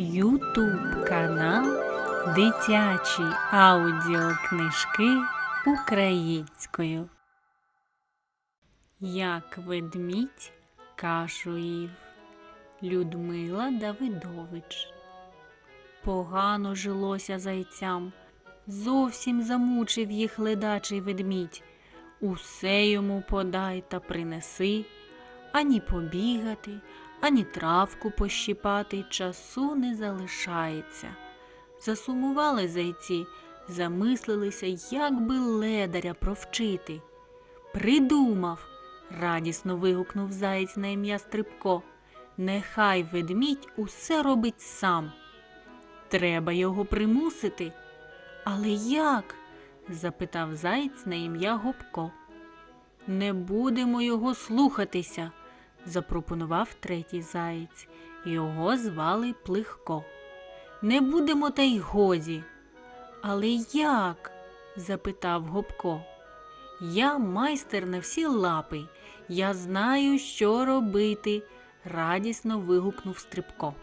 Ютуб канал Дитячі аудіокнижки українською. Як ведмідь кашу їв Людмила Давидович. Погано жилося зайцям, зовсім замучив їх ледачий ведмідь. Усе йому подай та принеси, ані побігати, ані травку пощипати часу не залишається. Засумували зайці, замислилися, як би ледаря провчити. Придумав, радісно вигукнув заєць на ім'я Стрибко. Нехай ведмідь усе робить сам. Треба його примусити. Але як? запитав заєць на ім'я Гопко. Не будемо його слухатися, запропонував третій заєць. Його звали Плихко. Не будемо та й годі. Але як? запитав Гопко. Я майстер на всі лапи. Я знаю, що робити, радісно вигукнув Стрибко.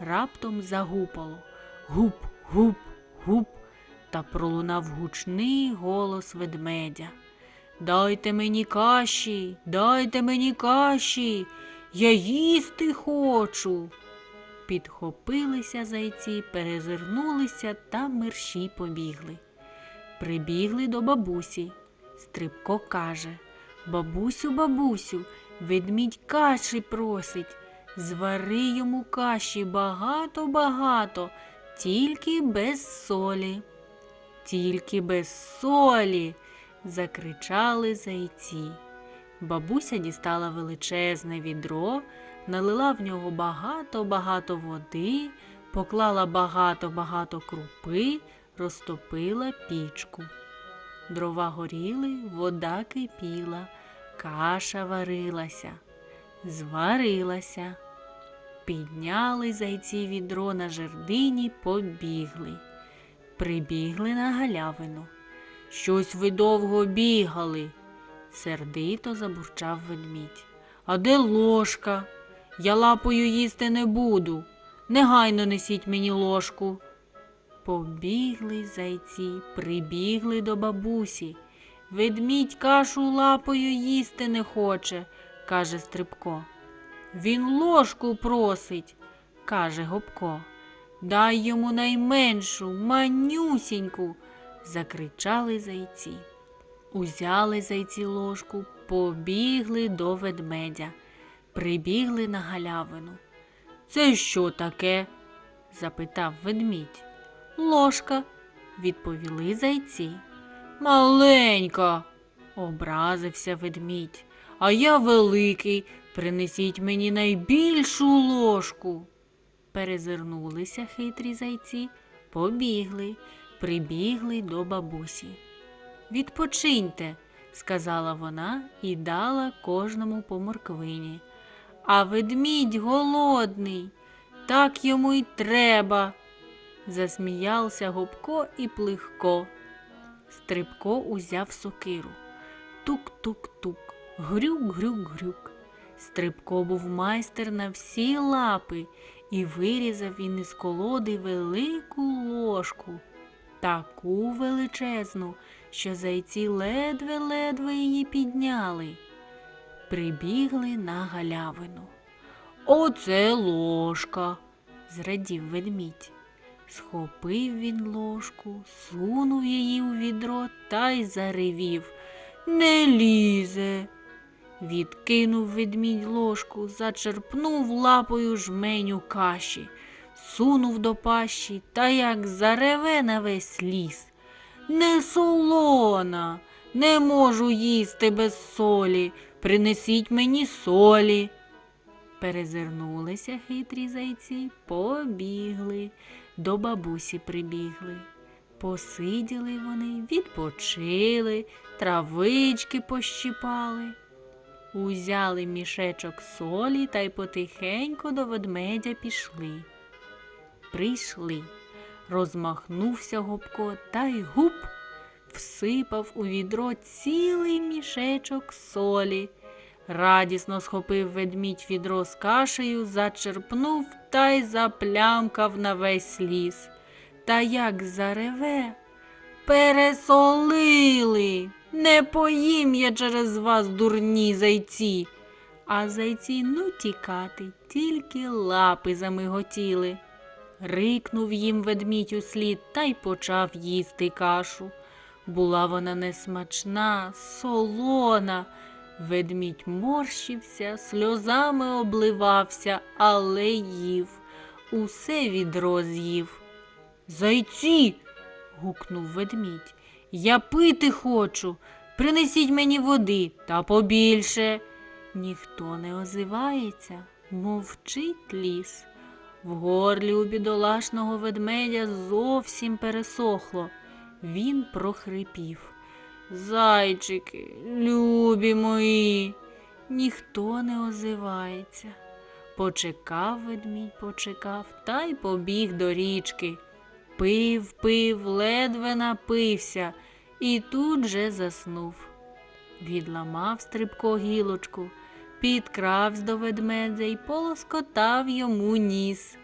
Раптом загупало. Гуп, гуп, гуп, та пролунав гучний голос ведмедя. Дайте мені каші, дайте мені каші, я їсти хочу. Підхопилися зайці, перезирнулися та мерщій побігли. Прибігли до бабусі. Стрибко каже Бабусю, бабусю, ведмідь каші просить. Звари йому каші багато-багато, тільки без солі. Тільки без солі. Закричали зайці. Бабуся дістала величезне відро, налила в нього багато-багато води, поклала багато-багато крупи, розтопила пічку. Дрова горіли, вода кипіла, каша варилася, зварилася. Підняли зайці відро на жердині, побігли. Прибігли на галявину. Щось ви довго бігали, сердито забурчав ведмідь. А де ложка? Я лапою їсти не буду. Негайно несіть мені ложку. Побігли зайці, прибігли до бабусі. Ведмідь кашу лапою їсти не хоче, каже Стрибко. Він ложку просить, каже Гопко. Дай йому найменшу, манюсіньку, закричали зайці. Узяли зайці ложку, побігли до ведмедя, прибігли на галявину. Це що таке? запитав ведмідь. Ложка, відповіли зайці. Маленька, образився ведмідь. А я великий. Принесіть мені найбільшу ложку. Перезирнулися хитрі зайці, побігли, прибігли до бабусі. Відпочиньте, сказала вона і дала кожному по морквині. А ведмідь голодний, так йому й треба. Засміявся Губко і Плихко. Стрибко узяв сокиру. Тук-тук-тук, грюк-грюк-грюк. Стрибко був майстер на всі лапи, і вирізав він із колоди велику ложку, таку величезну, що зайці ледве-ледве її підняли. Прибігли на галявину. Оце ложка, зрадів ведмідь. Схопив він ложку, сунув її у відро та й заревів. Не лізе. Відкинув ведмідь ложку, зачерпнув лапою жменю каші, сунув до пащі та як зареве на весь ліс. Не солона, не можу їсти без солі. Принесіть мені солі. Перезирнулися хитрі зайці, побігли, до бабусі прибігли. Посиділи вони, відпочили, травички пощипали. Узяли мішечок солі та й потихеньку до ведмедя пішли. Прийшли, розмахнувся Гопко та й гуп всипав у відро цілий мішечок солі. Радісно схопив ведмідь відро з кашею, зачерпнув та й заплямкав на весь ліс. Та як зареве, пересолили. Не поїм я через вас, дурні зайці. А зайці ну тікати, тільки лапи замиготіли. Рикнув їм ведмідь услід та й почав їсти кашу. Була вона несмачна, солона. Ведмідь морщився, сльозами обливався, але їв. Усе відро з'їв. Зайці. гукнув ведмідь. Я пити хочу. Принесіть мені води та побільше. Ніхто не озивається, мовчить ліс. В горлі у бідолашного ведмедя зовсім пересохло. Він прохрипів. Зайчики, любі мої, ніхто не озивається. Почекав ведмідь, почекав та й побіг до річки. Пив, пив, ледве напився і тут же заснув. Відламав стрибко гілочку, підкравсь до ведмедя й полоскотав йому ніс.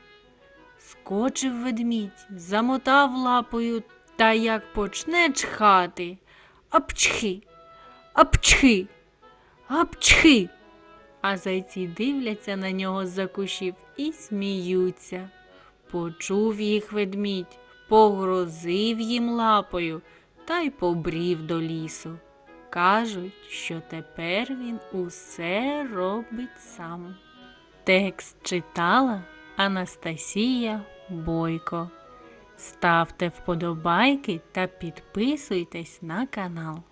Скочив ведмідь, замотав лапою та як почне чхати. Апчхи, апчхи, апчхи. А зайці дивляться на нього з-за кущів і сміються. Почув їх ведмідь, погрозив їм лапою та й побрів до лісу. Кажуть, що тепер він усе робить сам. Текст читала Анастасія Бойко. Ставте вподобайки та підписуйтесь на канал.